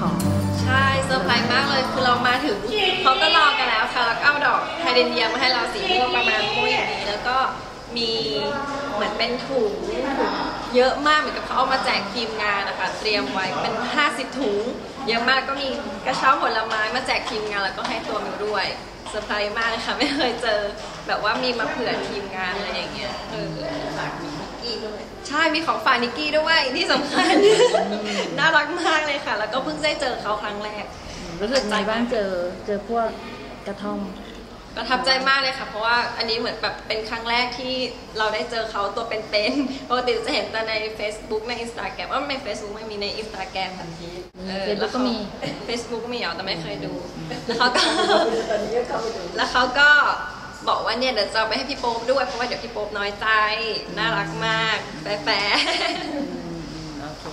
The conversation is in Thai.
ของใช่เซอร์ไพรส์มากเลยคือเรามาถึงเขาก็รอกันแล้วค่ะแล้วก็เอาดอกไฮเดรเนียมาให้เราสีม่วงประมาณม่วงอย่างนี้แล้วก็มีเหมือนเป็นถุงเยอะมากเหมือนกับเขาเอามาแจกทีมงานนะคะเตรียมไว้เป็น 50 ถุง เยอะมากก็มีกระเช้าผลไม้มาแจกทีมงานแล้วก็ให้ตัวมิวด้วยเซอร์ไพรส์มากเลยค่ะไม่เคยเจอ แบบว่ามีมาเผื่อทีมงานอะไรอย่างเงี้ย ใช่มีของฝากนิกกี้ด้วยที่สำคัญ น่ารักมากเลยค่ะ แล้วก็เพิ่งได้เจอเขาครั้งแรก รู้สึกไงบ้างเจอเจอพวกกระท่อมประทับใจมากเลยค่ะ เพราะว่าอันนี้เหมือนแบบเป็นครั้งแรกที่เราได้เจอเขาตัวเป็นๆปกติจะเห็นแต่ใน Facebook ใน Instagram ว่าใน Facebook ไม่มีใน Instagram ทันที Facebook ก็มีเฟซบุ๊กมีเหรอแต่ไม่เคยดู แล้วเขาก็ตอนนี้ก็เข้าไปดูแล้วเขาก็บอก ว่าเนี่ยเดี๋ยวจะไปให้พี่โป๊ปด้วยเพราะว่าเดี๋ยวพี่โป๊ปน้อยใจ น่ารักมาก แปะแโอเค